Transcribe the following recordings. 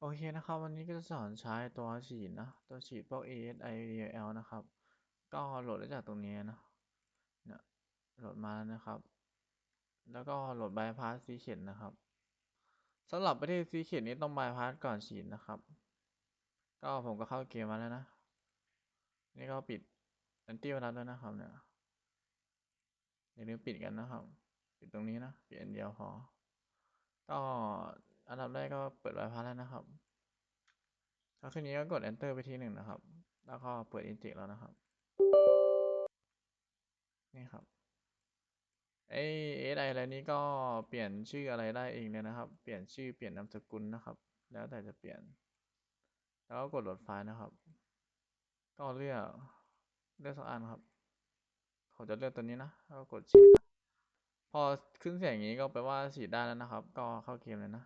โอเคนะครับ วันนี้ก็จะสอนใช้ตัวฉีดนะ ตัวฉีดพวก ASIDL นะครับ ก็โหลดได้จากตรงนี้นะเนี่ยโหลดมาแล้วนะครับ แล้วก็โหลดบายพาสซีเข็นนะครับสำหรับประเทศซีเข็นนี้ต้องบายพาสก่อนฉีดนะครับ ก็ผมก็เข้าเกมมาแล้วนะ นี่ก็ปิดอันตี้ไวรัสแล้วนะครับเนี่ยอย่าลืมปิดกันนะครับ ปิดตรงนี้นะ ปิดอันเดียวพอ ก็ อันดับแรกก็เปิดบายพาสแล้วนะครับแล้วทีนี้ก็กด enter ไปทีหนึ่งนะครับ แล้วก็เปิด inject แล้วนะครับ นี่ครับไอเอสไออะไรนี้ก็เปลี่ยนชื่ออะไรได้เองเลยนะครับ เปลี่ยนชื่อเปลี่ยนนามสกุลนะครับ แล้วแต่จะเปลี่ยน แล้วก็กดโหลดไฟล์นะครับ ก็เลือกเลือกสักอันครับผมจะเลือกตัวนี้นะแล้วก็กดฉีดพอขึ้นเสียงอย่างนี้ก็แปลว่าฉีดได้แล้วนะครับ ก็เข้าเกมเลยนะ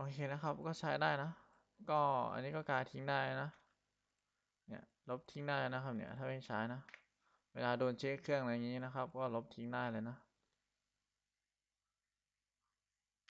โอเคนะครับก็ใช้ได้นะ ก็อันนี้ก็การทิ้งได้นะ เนี่ยลบทิ้งได้นะครับเนี่ยถ้าไม่ใช้นะ เวลาโดนเช็คเครื่องอะไรอย่างนี้นะครับ ก็ลบทิ้งได้เลยนะ